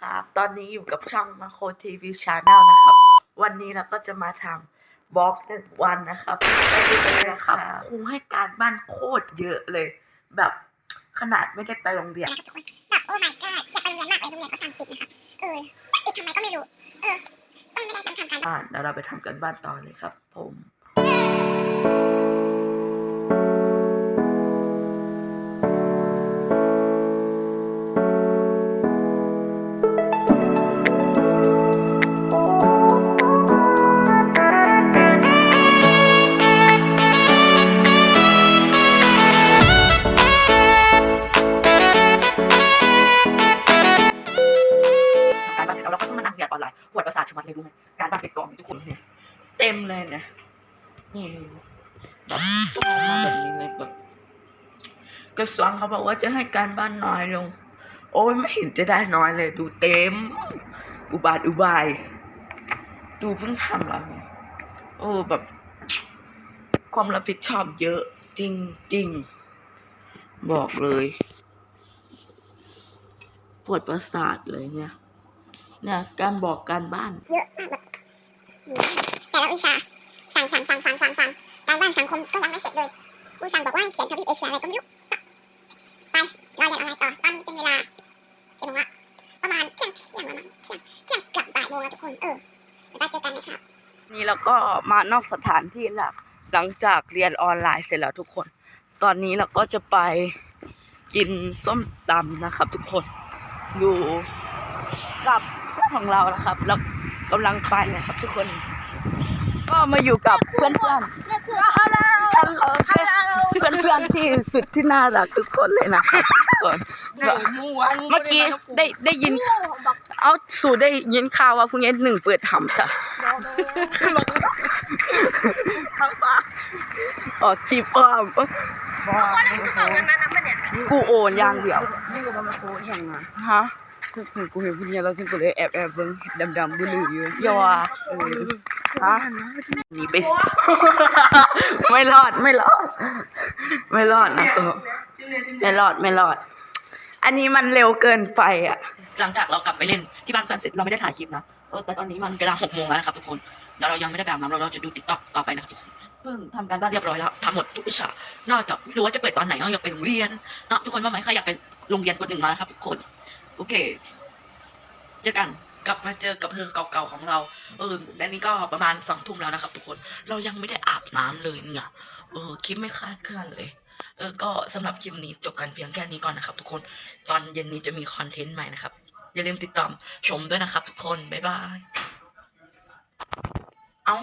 ครับ ตอนนี้อยู่กับช่องมาโคทีวีชาแนลนะครับ วันนี้เราก็จะมาทำบล็อกหนึ่งวันนะครับไปดูกันเลยครับครูให้การบ้านโคตรเยอะเลย แบบขนาดไม่ได้ไปโรงเรียนนะครับทุกคนแบบโอ้ my god อยากไปโรงเรียนมากเลยโรงเรียนเขาสั่งปิดนะครับเออจะปิดทำไมก็ไม่รู้ เออต้องไม่ได้ต้องทำการบ้านบ้านเดี๋ยวเราไปทำกันบ้านต่อเลยครับ ผม ปวดประสาทชะมัดเลยรู้ไหมการบ้านเป็นกองทุกคนเนี่ย เต็มเลยเนี่ยนี่แบบต้องเอามาแบบนี้เลยแบบกระทรวงเขาบอกว่าจะให้การบ้านน้อยลง โอ้ยไม่เห็นจะได้น้อยเลย ดูเต็ม อุบาทอุบาย ดูเพิ่งทำแล้วเนี่ยโอ้แบบ ความรับผิดชอบเยอะ จริงจริงๆบอกเลย ปวดประสาทเลยเนี่ย เนี่ยการบอกการบ้านเยอะมากแบบอืมแต่ละวิชาสั่งสั่งสั่งสั่งสั่งสั่งการบ้านสังคมก็ยังไม่เสร็จเลยครูสั่งบอกว่าให้เขียนทวีปเอเชียอะไรก็ไม่รู้ไปเราเรียนออนไลน์ต่อตอนนี้เป็นเวลากี่โมงละประมาณเที่ยงเที่ยงประมาณเที่ยงเที่ยงเกือบบ่ายโมงแล้วทุกคนเออเดี๋ยวได้เจอกันนะครับนี่เราก็มานอกสถานที่แล้วหลังจากเรียนออนไลน์เสร็จแล้วทุกคน ตอนนี้เราก็จะไปกินส้มตำนะครับทุกคนอยู่กับเพื่อน ของเรานะครับแล้วกำลังไปนะครับ ทุกคน ก็มาอยู่กับเพื่อนเพื่อนฮัลโหลเพื่อนเพื่อนๆที่สุดที่น่ารักทุกคนเลยนะครับทุกคนเมื่อกี้ได้ได้ยิน เอาสู่ได้ยินข่าวว่าพรุ่งนี้หนึ่งเปิดทำจ้ะออกคลิปอ้อมกูโอนอย่างเดียวนี่ก็มาโคอย่างอะฮะ ซึ่งกูเห็นผู้เนี่ยเราซึ่งกูเลยแอบแอบเบิ่งดำๆบุหรี่อยู่อยาว่าเออฮะหนีไปสิไม่รอดไม่รอด ไม่รอดนะโซไม่รอดไม่รอด อันนี้มันเร็วเกินไปอะ หลังจากเรากลับไปเล่นที่บ้านเพื่อนเสร็จเราไม่ได้ถ่ายคลิปนะเออแต่ตอนนี้มันเวลาหกโมงแล้วนะครับทุกคนแล้วเรายังไม่ได้แบบน้ำเราเราจะดูติ๊กต็อกต่อไปนะครับทุกคนเพิ่งทำการบ้านเรียบร้อยแล้วทำหมดทุกวิชานอกจากไม่รู้ว่าจะเปิดตอนไหนเราอยากไปโรงเรียนเนาะทุกคนว่าไหมใครอยากไปโรงเรียนกดหนึ่งมานะครับทุกคน โอเคเจอกันกลับมาเจอกับเพื่องเก่าๆของเรา เออและนี่ก็ประมาณสองทุ่มแล้วนะครับทุกคน เรายังไม่ได้อาบน้ำเลยเนี่ยเออคลิปไม่คาดเคลื่อนเลย เออ ก็สำหรับคลิปนี้จบกันเพียงแค่นี้ก่อนนะครับ ทุกคน ตอนเย็นนี้จะมีคอนเทนต์ใหม่นะครับ อย่าลืมติดตามชมด้วยนะครับ ทุกคน บ๊ายบาย เอา